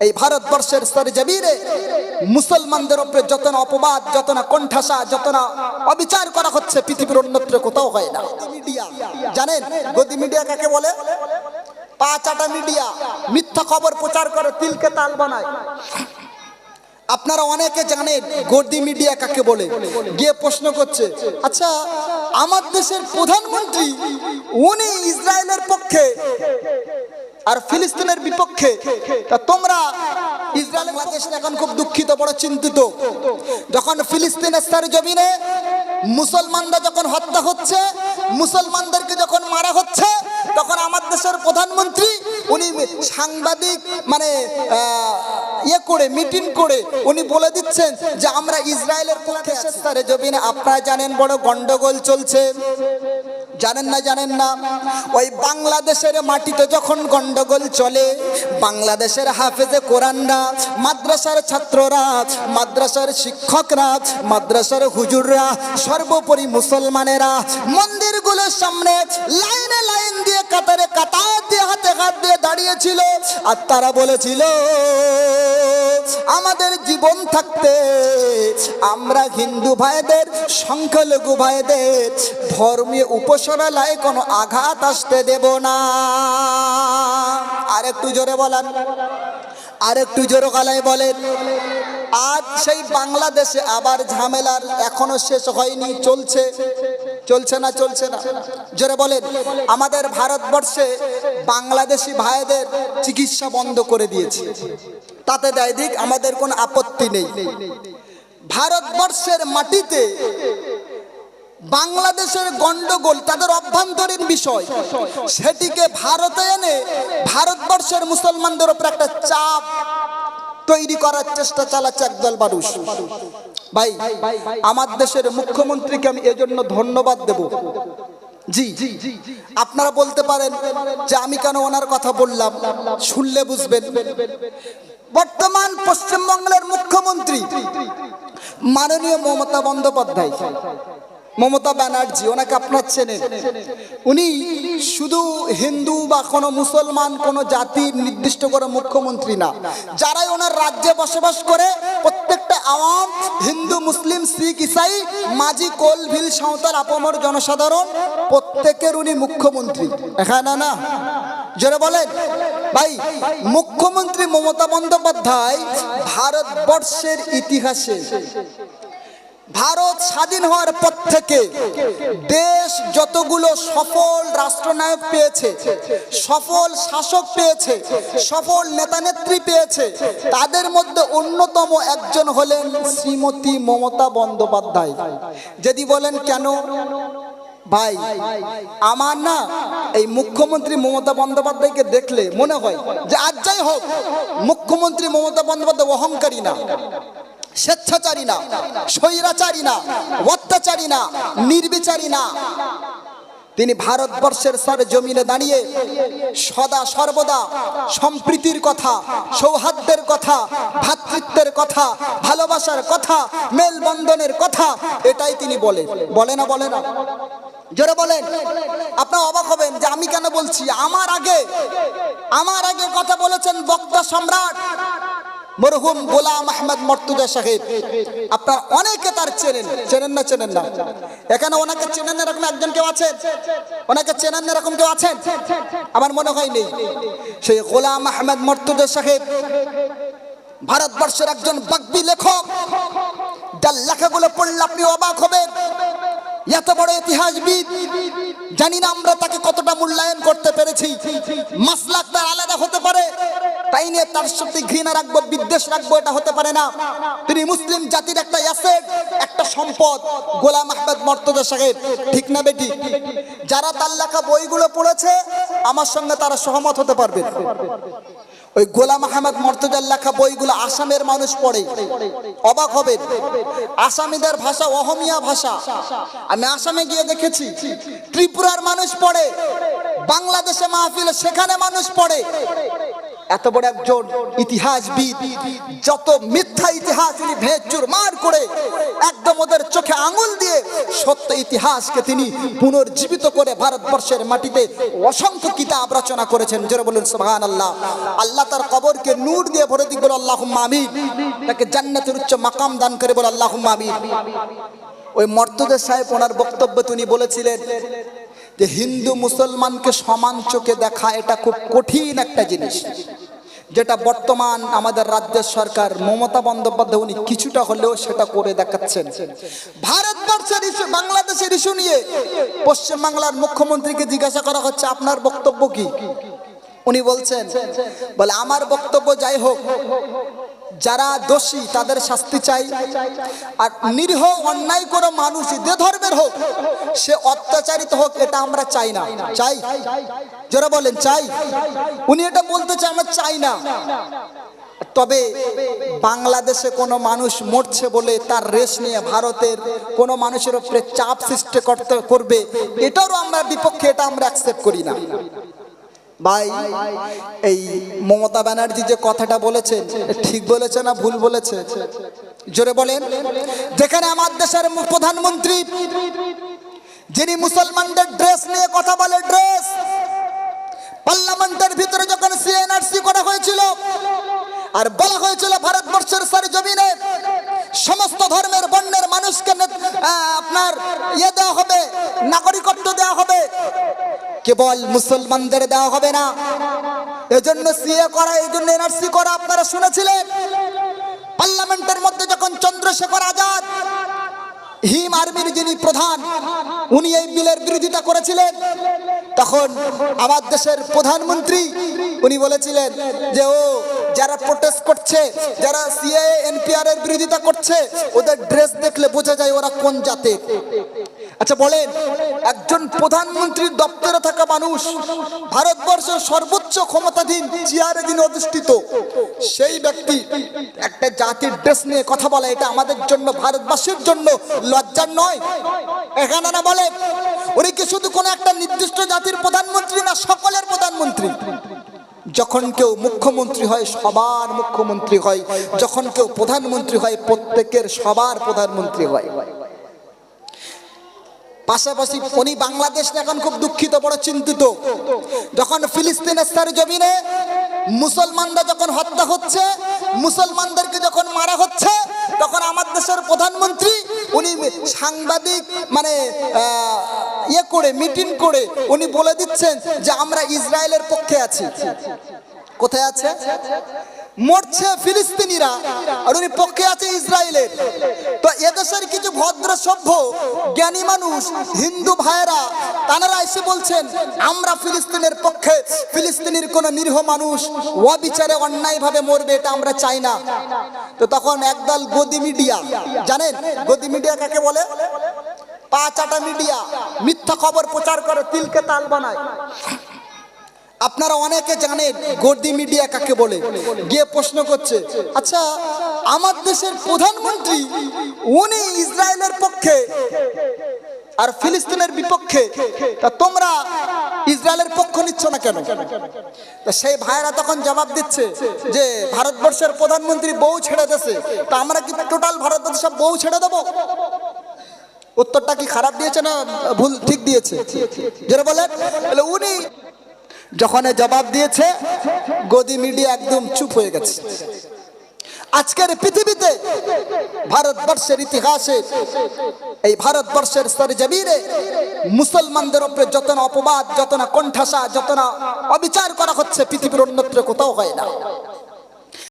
এই ভারতবর্ষের স্তরে জমিরে মুসলমানদের উপরে যত না অপবাদ, যত না কণ্ঠাসা, যত না অবিচার করা হচ্ছে, পৃথিবীর অন্যত্র কোথাও হয় না। জানেন, গদি মিডিয়া কাকে বলে? পাঁচাটা মিডিয়া, মিথ্যা খবর প্রচার করে, তিলকে তাল বানায়। আপনারা অনেকে জানেন গর্দি মিডিয়া কাকে বলে? গিয়ে প্রশ্ন করছে আচ্ছা আমার দেশের প্রধানমন্ত্রী, উনি ইসরায়েলের পক্ষে আর ফিলিস্তিনের বিপক্ষে, তা তোমরা ইসরায়েল বাংলাদেশ এখন খুব দুঃখিত, বড় চিন্তিত। যখন ফিলিস্তিনের স্যার জমিনে মুসলমানরা যখন হত্যা হচ্ছে, মুসলমানদেরকে যখন মারা হচ্ছে, তখন আমার দেশের প্রধানমন্ত্রী, উনি সাংবাদিক মানে ইয়ে করে, মিটিং করে, উনি বলে দিচ্ছেন যে আমরা ইসরায়েলের পক্ষে জমিনে, আপনারা জানেন বড় গন্ডগোল চলছে। জানেন না জানেন না? ওই বাংলাদেশের মাটিতে যখন গন্ডগোল চলে, বাংলাদেশের হাফেজে কোরআনরা, মাদ্রাসার ছাত্ররা, মাদ্রাসার শিক্ষকরা, মাদ্রাসার হুজুররা, সর্বোপরি মুসলমানেরা মন্দিরগুলোর সামনে লাইনে লাইন দিয়ে কাতারে কাতার দিয়ে হাতে হাত দিয়ে দাঁড়িয়েছিল। আর তারা বলেছিল, আমাদের জীবন থাকতে আমরা হিন্দু ভাইদের, সংখ্যালঘু ভাইদের ধর্মীয় উপাসনালয়ে কোনো আঘাত আসতে দেব না। আর একটু জোরে বলেন, আর একটু জোরে গলায় বলেন, আজ সেই বাংলাদেশে আবার ঝামেলার এখনও শেষ হয়নি, চলছে। চলছে না চলছে না। জোরে বলেন, আমাদের ভারতবর্ষে বাংলাদেশি ভাইদের চিকিৎসা বন্ধ করে দিয়েছে। তাতে দেয় আমাদের কোনো আপত্তি নেই। ভারতবর্ষের মাটিতে বাংলাদেশের গন্ডগোল, তাদের অভ্যন্তরীণ বিষয়, সেটিকে ভারতে এনে ভারতবর্ষের মুসলমানদের উপর একটা চাপ তৈরি করার চেষ্টা চালাচ্ছে একদল মানুষ। ভাই, আমার দেশের মুখ্যমন্ত্রীকে আমি এজন্য ধন্যবাদ দেব। জি জি আপনারা বলতে পারেন যে আমি কেন ওনার কথা বললাম? শুনলে বুঝবেন। বর্তমান পশ্চিমবঙ্গের মুখ্যমন্ত্রী মাননীয় মমতা বন্দ্যোপাধ্যায়। মমতা ব্যানার্জি, ওনাকে আপনার চেনেন উনি শুধু হিন্দু বা কোনো মুসলমান, কোনো জাতির নির্দিষ্ট করে মুখ্যমন্ত্রী না। যারাই ওনার রাজ্যে বসবাস করে, প্রত্যেকটা আওয়াম, হিন্দু, মুসলিম, শিখ, ইসাই, মাঝি, কোল, ভিল, সাঁওতাল, আপামর জনসাধারণ, প্রত্যেকের উনি মুখ্যমন্ত্রী। এখানে না। জোরে বলেন। ভাই, মুখ্যমন্ত্রী মমতা বন্দ্যোপাধ্যায় ভারতবর্ষের ইতিহাসে ভারত স্বাধীন হওয়ার পর থেকে দেশ যতগুলো সফল রাষ্ট্রনায়ক পেয়েছে, সফল শাসক পেয়েছে, সফল নেতানেত্রী পেয়েছে, তাদের মধ্যে অন্যতম একজন হলেন শ্রীমতী মমতা বন্দ্যোপাধ্যায়। যদি বলেন কেন? ভাই, আমার না এই মুখ্যমন্ত্রী মমতা বন্দ্যোপাধ্যায়কে দেখলে মনে হয় যে আজ যাই হোক, মুখ্যমন্ত্রী মমতা বন্দ্যোপাধ্যায় অহংকারী না। স্বেচ্ছাচারী না, স্বৈরাচারী না, অত্যাচারী না, নির্বিচারী না। তিনি ভারতবর্ষের সার জমিনে দাঁড়িয়ে সদা সর্বদা সম্প্রীতির কথা, সৌহার্দ্যের কথা ভ্রাতৃত্বের কথা, ভালোবাসার কথা, মেলবন্ধনের কথা, এটাই তিনি বলে বলে না বলে না? জোরে বলেন। আপনার অবাক হবেন যে আমি কেন বলছি? আমার আগে আমার আগে কথা বলেছেন বক্তা সম্রাট। মরহুম গোলাম আহমদ মর্তুজা সাহেব। আপনার অনেকে তার চেনেন। চেনেন না চেনেন না। এখানে ওনাকে চেনেন এরকম একজন কেউ আছেন? ওনাকে চেনেন এরকম কেউ আছেন? আমার মনে হয় নেই। সেই গোলাম আহমদ মর্তুজা সাহেব ভারতবর্ষের একজন বাগ্বি লেখক। যার লেখাগুলো পড়লে আপনি অবাক হবেন। এত বড় ইতিহাসবিদ, জানি না আমরা তাকে কতটা মূল্যায়ন করতে পেরেছি। মাসলাক তার আলাদা হতে পারে। তাই নিয়ে তার সাথে ঘৃণা রাখব, বিদ্বেষ রাখব, এটা হতে পারে না। তিনি মুসলিম জাতির একটা অ্যাসেট, একটা সম্পদ, গোলাম আহমেদ মর্তজা সাহেব। ঠিক না বেটি? যারা তার লেখা বইগুলো পড়েছে, আমার সঙ্গে তারা সহমত হতে পারবে। ওই গোলাম আহমেদ মর্তজার লেখা বইগুলো আসামের মানুষ পড়ে। অবাক হবে আসামিদের ভাষা অহমিয়া ভাষা। আমি আসামে গিয়ে দেখেছি, ত্রিপুরার মানুষ পড়ে, বাংলাদেশে মাহফিলে, সেখানে মানুষ পড়ে। এত বড় একজন ইতিহাসবিদ, যত মিথ্যা ইতিহাস উনি ভেঁচুর মার করে একদম ওদের চোখে আঙুল দিয়ে সত্য ইতিহাসকে তিনি পুনর্জীবিত করে ভারতবর্ষের মাটিতে অসংখ্য কিতাব রচনা করেছেন। জোরে বলুন সুবহান আল্লাহ আল্লাহ তার কবরকে নূর দিয়ে ভরে দিক, বলে আল্লাহ আমিন। তাকে জান্নাতের উচ্চ মাকাম দান করে, বলে আল্লাহ আমিন। ওই মর্তদের সাহেব, ওনার বক্তব্য তিনি বলেছিলেন যে হিন্দু মুসলমানকে সমান চোখে দেখা এটা খুব কঠিন একটা জিনিস। যেটা বর্তমান আমাদের রাজ্যের সরকার মমতা বন্দ্যোপাধ্যায় উনি কিছুটা হলেও সেটা করে দেখাচ্ছেন। ভারতবর্ষের ইস্যু, বাংলাদেশের ইস্যু নিয়ে পশ্চিমবাংলার মুখ্যমন্ত্রীকে জিজ্ঞাসা করা হচ্ছে, আপনার বক্তব্য কি? উনি বলছেন, বলে, আমার বক্তব্য যাই হোক যারা দোষী, তাদের শাস্তি চাই। আর নিরীহ, অন্যায় কোনো মানুষ, যে ধর্মের হোক, সে অত্যাচারিত হোক, এটা আমরা চাই না। চাই। যারা বলেন, চাই। উনি এটা বলতে চাই আমরা চাই না। তবে বাংলাদেশে কোনো মানুষ মরছে বলে তার রেশ নিয়ে ভারতের কোনো মানুষের উপরে চাপ সৃষ্টি করতে, করবে, এটারও আমরা বিপক্ষে এটা আমরা অ্যাকসেপ্ট করি না। ভাই, এই মমতা ব্যানার্জি যে কথাটা বলেছেন ঠিক বলেছে না ভুল বলেছে? জোরে বলেন। যেখানে আমার দেশের প্রধানমন্ত্রী, যিনি মুসলমানদের ড্রেস নিয়ে কথা বলে ড্রেস পার্লামেন্টের ভিতরে যখন সিএনআরসি করা হয়েছিল, আর বলা হয়েছিল ভারতবর্ষের সারি জমিনে সমস্ত ধর্মের বর্ণের মানুষকে আপনার ইয়ে দেওয়া হবে, নাগরিকত্ব দেওয়া হবে। কেবল মুসলমানদের দেওয়া হবে না। এজন্য সিএ করা, এই জন্য এনআরসি করা, আপনারা শুনেছিলেন? পার্লামেন্টের মধ্যে যখন চন্দ্রশেখর আজাদ হিম আর্মির যিনি প্রধান, উনি এই বিলের বিরোধিতা করেছিলেন। তখন আমার দেশের প্রধানমন্ত্রী, উনি বলেছিলেন যে, ও, যারা প্রোটেস্ট করছে, যারা সিএ এনপিআর এর বিরোধিতা করছে, ওদের ড্রেস দেখলে বোঝা যায় ওরা কোন জাতের। আচ্ছা বলেন, একজন প্রধানমন্ত্রীর দপ্তরে থাকা মানুষ ভারতবর্ষের সর্বোচ্চ ক্ষমতাধীন চেয়ারে যিনি অধিষ্ঠিত। সেই ব্যক্তি একটা জাতির ড্রেস নিয়ে কথা বলা, এটা আমাদের জন্য, ভারতবাসীর জন্য লজ্জার নয়। এখানে না বলে উনি কি শুধু কোনো একটা নির্দিষ্ট জাতির প্রধানমন্ত্রী না, সকলের প্রধানমন্ত্রী? যখন কেউ মুখ্যমন্ত্রী হয়, সবার মুখ্যমন্ত্রী হয়। যখন কেউ প্রধানমন্ত্রী হয়, প্রত্যেকের সবার প্রধানমন্ত্রী হয়। পাশাপাশি উনি বাংলাদেশ এখন খুব দুঃখিত, বড় চিন্তিত। যখন ফিলিস্তিনের সার জমিনে মুসলমানরা যখন হত্যা হচ্ছে, মুসলমানদেরকে যখন মারা হচ্ছে, তখন আমার দেশের প্রধানমন্ত্রী উনি সাংবাদিক মানে ইয়ে করে, মিটিং করে উনি বলে দিচ্ছেন যে আমরা ইসরায়েলের পক্ষে আছি। কোথায় আছে? মরছে ফিলিস্তিনিরা, আর উনি পক্ষে আছে ইসরায়েলের তো এদেশের কিছু ভদ্র সভ্য, জ্ঞানী মানুষ, হিন্দু ভাইয়েরা, তারা এসে বলছেন, আমরা ফিলিস্তিনের পক্ষে, ফিলিস্তিনির কোন নিরীহ মানুষ অবিচারে, অন্যায়ভাবে মরবে, এটা আমরা চাই না। তো তখন একদল গদি মিডিয়া, জানেন? গদি মিডিয়া কাকে বলে? পাঁচ আটা মিডিয়া, মিথ্যা খবর প্রচার করে, তিলকে তাল বানায়। আপনারা অনেকে জানেন, গর্দি মিডিয়া কাকে বলে? গিয়ে প্রশ্ন করছে আচ্ছা আমার দেশের প্রধানমন্ত্রী, উনি ইসরায়েলের পক্ষে আর ফিলিস্তিনের বিপক্ষে, তা তোমরা ইসরায়েলের পক্ষ নিচ্ছ না কেন? তা সেই ভাইরা তখন জবাব দিচ্ছে যে, ভারতবর্ষের প্রধানমন্ত্রী বউ ছেড়ে দেছে। তা আমরা কি টোটাল ভারতবর্ষ সব বউ ছেড়ে দেবো? উত্তরটা কি খারাপ দিয়েছে না ভুল ঠিক দিয়েছে? যেটা বলেন। বলে উনি যখন জবাব দিয়েছে, গদি মিডিয়া একদম চুপ হয়ে গেছে। আজকের পৃথিবীতে ভারতবর্ষের ইতিহাসে, এই ভারতবর্ষের স্তরে সরজমিনে মুসলমানদের উপরে যত না অপবাদ যত না কণ্ঠাসা যত না অবিচার করা হচ্ছে, পৃথিবীর অন্যত্র কোথাও হয় না।